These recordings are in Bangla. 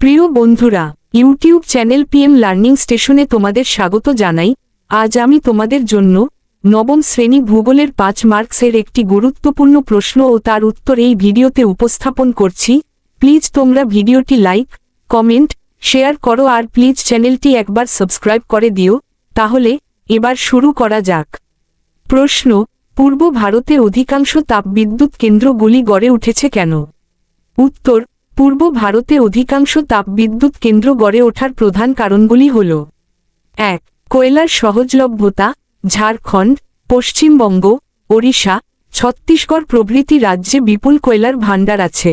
প্রিয় বন্ধুরা, ইউটিউব চ্যানেল পিএম লার্নিং স্টেশনে তোমাদের স্বাগত জানাই। আজ আমি তোমাদের জন্য নবম শ্রেণি ভূগোলের পাঁচ মার্কসের একটি গুরুত্বপূর্ণ প্রশ্ন ও তার উত্তর এই ভিডিওতে উপস্থাপন করছি। প্লিজ তোমরা ভিডিওটি লাইক, কমেন্ট, শেয়ার করো আর প্লিজ চ্যানেলটি একবার সাবস্ক্রাইব করে দিও। তাহলে এবার শুরু করা যাক। প্রশ্ন, পূর্ব ভারতে অধিকাংশ তাপবিদ্যুৎ কেন্দ্রগুলি গড়ে উঠেছে কেন? উত্তর পূর্ব ভারতে অধিকাংশ তাপবিদ্যুৎ কেন্দ্র গড়ে ওঠার প্রধান কারণগুলি হল এক, কয়লার সহজলভ্যতা, ঝাড়খণ্ড, পশ্চিমবঙ্গ, ওড়িশা, ছত্তিশগড় প্রভৃতি রাজ্যে বিপুল কয়লার ভাণ্ডার আছে।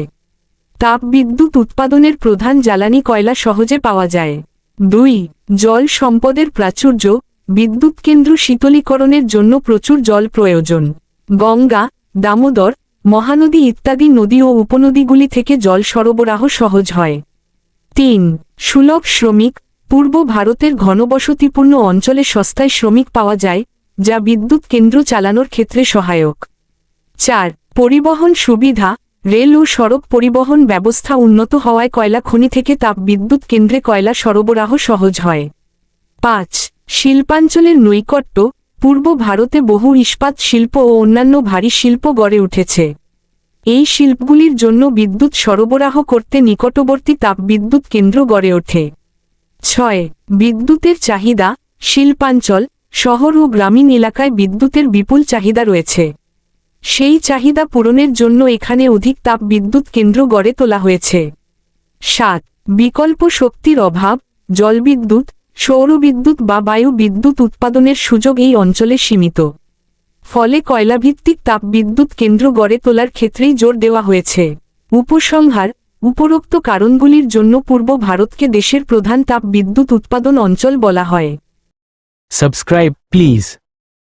তাপবিদ্যুৎ উৎপাদনের প্রধান জ্বালানি কয়লা সহজে পাওয়া যায়। দুই, জল সম্পদের প্রাচুর্য, বিদ্যুৎ কেন্দ্র শীতলীকরণের জন্য প্রচুর জল প্রয়োজন। গঙ্গা, দামোদর মহানদী ইত্যাদি নদী ও উপনদীগুলি থেকে জল সরবরাহ সহজ হয়। তিন, সুলভ শ্রমিক। পূর্ব ভারতের ঘনবসতিপূর্ণ অঞ্চলে সস্তায় শ্রমিক পাওয়া যায়, যা বিদ্যুৎ কেন্দ্র চালানোর ক্ষেত্রে সহায়ক। চার, পরিবহন সুবিধা। রেল ও সড়ক পরিবহন ব্যবস্থা উন্নত হওয়ায় কয়লা খনি থেকে তাপ বিদ্যুৎ কেন্দ্রে কয়লা সরবরাহ সহজ হয়। পাঁচ, শিল্পাঞ্চলের নৈকট্য। পূর্ব ভারতে বহু ইস্পাত শিল্প ও অন্যান্য ভারী শিল্প গড়ে উঠেছে। এই শিল্পগুলির জন্য বিদ্যুৎ সরবরাহ করতে নিকটবর্তী তাপবিদ্যুৎ কেন্দ্র গড়ে ওঠে। ছয়, বিদ্যুতের চাহিদা, শিল্পাঞ্চল, শহর ও গ্রামীণ এলাকায় বিদ্যুতের বিপুল চাহিদা রয়েছে। সেই চাহিদা পূরণের জন্য এখানে অধিক তাপবিদ্যুৎ কেন্দ্র গড়ে তোলা হয়েছে। সাত, বিকল্প শক্তির অভাব, জলবিদ্যুৎ সৌরবিদ্যুৎ বা বায়ু বিদ্যুৎ উৎপাদনের সুযোগ এই অঞ্চলে সীমিত। ফলে কয়লাভিত্তিক তাপবিদ্যুৎ কেন্দ্র গড়ে তোলার ক্ষেত্রেই জোর দেওয়া হয়েছে। উপসংহার, উপরোক্ত কারণগুলির জন্য পূর্ব ভারতকে দেশের প্রধান তাপবিদ্যুৎ উৎপাদন অঞ্চল বলা হয়। Subscribe please.